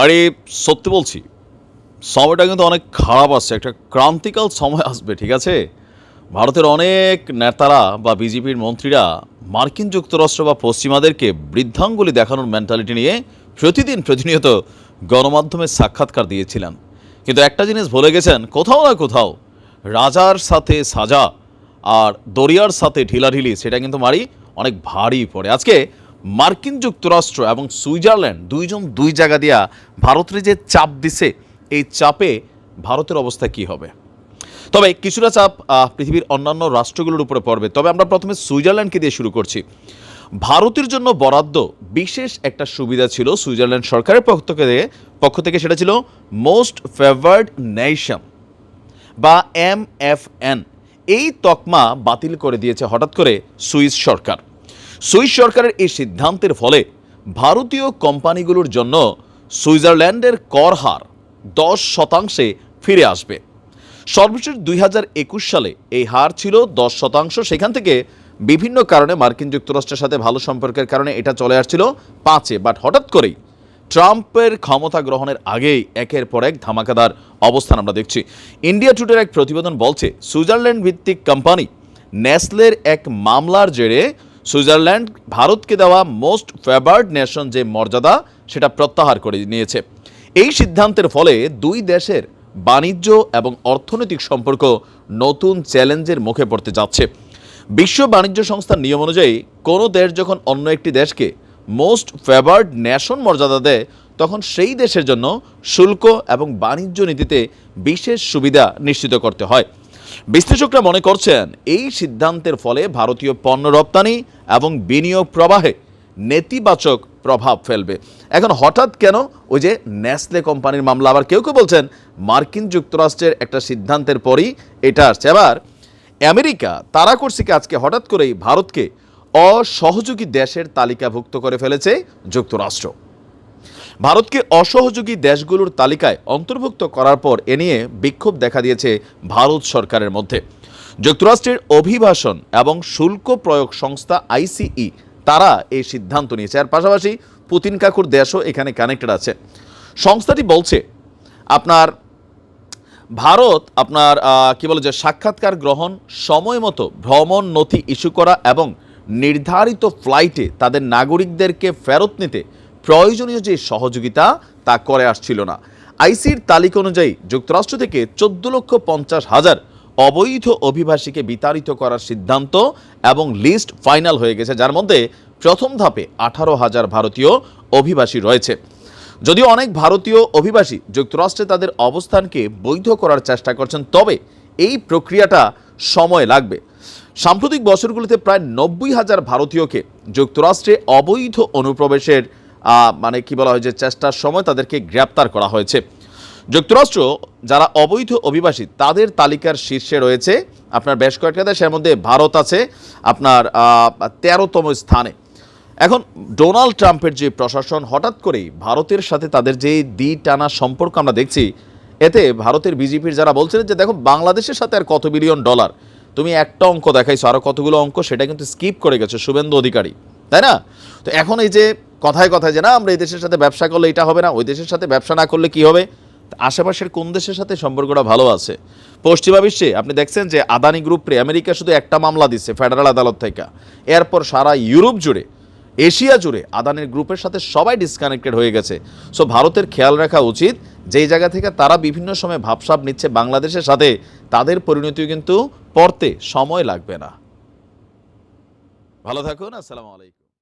বাড়ি, সত্যি বলছি, সময়টা কিন্তু অনেক খারাপ আসছে। একটা ক্রান্তিকাল সময় আসবে, ঠিক আছে? ভারতের অনেক নেতারা বা বিজেপির মন্ত্রীরা মার্কিন যুক্তরাষ্ট্র বা পশ্চিমাদেরকে বৃদ্ধাঙ্গুলি দেখানোর মেন্টালিটি নিয়ে প্রতিদিন প্রতিনিয়ত গণমাধ্যমে সাক্ষাৎকার দিয়েছিলেন। কিন্তু একটা জিনিস ভুলে গেছেন, কোথাও না কোথাও রাজার সাথে সাজা আর দরিয়ার সাথে ঢিলাঢিলি, সেটা কিন্তু মারি অনেক ভারী পড়ে। আজকে মার্কিন যুক্তরাষ্ট্র এবং সুইজারল্যান্ড দুইজন দুই জায়গা দিয়া ভারতের যে চাপ দিছে, এই চাপে ভারতের অবস্থা কি হবে? তবে কিছুটা চাপ পৃথিবীর অন্যান্য রাষ্ট্রগুলোর উপরে পড়বে। তবে আমরা প্রথমে সুইজারল্যান্ডকে দিয়ে শুরু করছি। ভারতের জন্য বরাদ্দ বিশেষ একটা সুবিধা ছিল সুইজারল্যান্ড সরকারের পক্ষ থেকে পক্ষ থেকে সেটা ছিল মোস্ট ফেভার্ড নেশন বা এম এফ এন এই তকমা বাতিল করে দিয়েছে হঠাৎ করে সুইস সরকার। সুইস সরকারের এই সিদ্ধান্তের ফলে ভারতীয় কোম্পানিগুলোর জন্য সুইজারল্যান্ডের কর হার দশ শতাংশে ফিরে আসবে। সর্বশেষ দুই হাজার একুশ সালে এই হার ছিল দশ শতাংশ। সেখান থেকে বিভিন্ন কারণে মার্কিন যুক্তরাষ্ট্রের সাথে ভালো সম্পর্কের কারণে এটা চলে আসছিল পাঁচে। বাট হঠাৎ করেই ট্রাম্পের ক্ষমতা গ্রহণের আগেই একের পর এক ধামাকাদার অবস্থান আমরা দেখছি। ইন্ডিয়া টুডের এক প্রতিবেদন বলছে, সুইজারল্যান্ড ভিত্তিক কোম্পানি নেসলের এক মামলার জেরে সুইজারল্যান্ড ভারতকে দেওয়া মোস্ট ফেভার্ড নেশন যে মর্যাদা, সেটা প্রত্যাহার করে নিয়েছে। এই সিদ্ধান্তের ফলে দুই দেশের বাণিজ্য এবং অর্থনৈতিক সম্পর্ক নতুন চ্যালেঞ্জের মুখে পড়তে যাচ্ছে। বিশ্ব বাণিজ্য সংস্থার নিয়ম অনুযায়ী, কোনো দেশ যখন অন্য একটি দেশকে মোস্ট ফেভার্ড ন্যাশন মর্যাদা দেয়, তখন সেই দেশের জন্য শুল্ক এবং বাণিজ্য নীতিতে বিশেষ সুবিধা নিশ্চিত করতে হয়। বিশ্লেষকরা মনে করছেন এই সিদ্ধান্তের ফলে ভারতীয় পণ্য রপ্তানি এবং বিনিয়োগ প্রবাহে নেতিবাচক প্রভাব ফেলবে। এখন হঠাৎ কেন ওই যে নেসলে কোম্পানির মামলা? আবার কেউ কেউ বলছেন মার্কিন যুক্তরাষ্ট্রের একটা সিদ্ধান্তের পরই এটা আসছে। আবার আমেরিকা তারা করছে কি আজকে হঠাৎ করেই ভারতকে অসহযোগী দেশের তালিকাভুক্ত করে ফেলেছে যুক্তরাষ্ট্র। ভারতকে অসহযোগী দেশগুলোর তালিকায় অন্তর্ভুক্ত করার পর এ নিয়ে বিক্ষোভ দেখা দিয়েছে ভারত সরকারের মধ্যে। যুক্তরাষ্ট্রের অভিবাসন এবং শুল্ক প্রয়োগ সংস্থা আইসিই তারা এই সিদ্ধান্ত নিয়েছে। আর পাশাপাশি পুতিন কাকুর দেশও এখানে কানেক্টেড আছে। সংস্থাটি বলছে, আপনার ভারত আপনার কি বলে যে, সাক্ষাৎকার গ্রহণ সময় মতো ভ্রমণ নথি ইস্যু করা এবং নির্ধারিত ফ্লাইটে তাদের নাগরিকদেরকে ফেরত নিতে প্রয়োজনীয় যে সহযোগিতা তা করে আসছিল না। আইসির তালিকা অনুযায়ী যুক্তরাষ্ট্র থেকে চোদ্দ লক্ষ পঞ্চাশ হাজার অবৈধ অভিবাসীকে বিতাড়িত করার সিদ্ধান্ত এবং লিস্ট ফাইনাল হয়ে গেছে, যার মধ্যে প্রথম ধাপে আঠারো হাজার ভারতীয় অভিবাসী রয়েছে। যদিও অনেক ভারতীয় অভিবাসী যুক্তরাষ্ট্রে তাদের অবস্থানকে বৈধ করার চেষ্টা করছেন, তবে এই প্রক্রিয়াটা সময় লাগবে। সাম্প্রতিক বছরগুলোতে প্রায় নব্বই হাজার ভারতীয়কে যুক্তরাষ্ট্রে অবৈধ অনুপ্রবেশের মানে কি বলা হয় যে চেষ্টার সময় তাদেরকে গ্রেপ্তার করা হয়েছে। যুক্তরাষ্ট্র যারা অবৈধ অভিবাসী, তাদের তালিকার শীর্ষে রয়েছে আপনার বেশ কয়েকটা দেশ, এর মধ্যে ভারত আছে, আপনার তেরোতম স্থানে। এখন ডোনাল্ড ট্রাম্পের যে প্রশাসন, হঠাৎ করেই ভারতের সাথে তাদের যে দ্বি টানা সম্পর্ক আমরা দেখছি, এতে ভারতের বিজেপির যারা বলছিলেন যে, দেখো, বাংলাদেশের সাথে আর কত বিলিয়ন ডলার? তুমি একটা অঙ্ক দেখাইছো আরও কতগুলো অঙ্ক, সেটা কিন্তু স্কিপ করে গেছে, শুভেন্দু অধিকারী। তাই না? তো এখন এই যে কথায় কথায় যে, না, আমরা এই দেশের সাথে ব্যবসা করলে এটা হবে না, ওই দেশের সাথে ব্যবসা না করলে কি হবে? আশেপাশের কোন দেশের সাথে সম্পর্কটা ভালো আছে? পশ্চিমা বিশ্বে আপনি দেখছেন যে আদানি গ্রুপে আমেরিকা শুধু একটা মামলা দিচ্ছে ফেডারেল আদালত থেকে। এরপর সারা ইউরোপ জুড়ে, এশিয়া জুড়ে আদানির গ্রুপের সাথে সবাই ডিসকানেক্টেড হয়ে গেছে। সো ভারতের খেয়াল রাখা উচিত যেই জায়গা থেকে তারা বিভিন্ন সময় ভাবসাব নিচ্ছে বাংলাদেশের সাথে, তাদের পরিণতিও কিন্তু পড়তে সময় লাগবে না। ভালো থাকুন, আসসালামু আলাইকুম।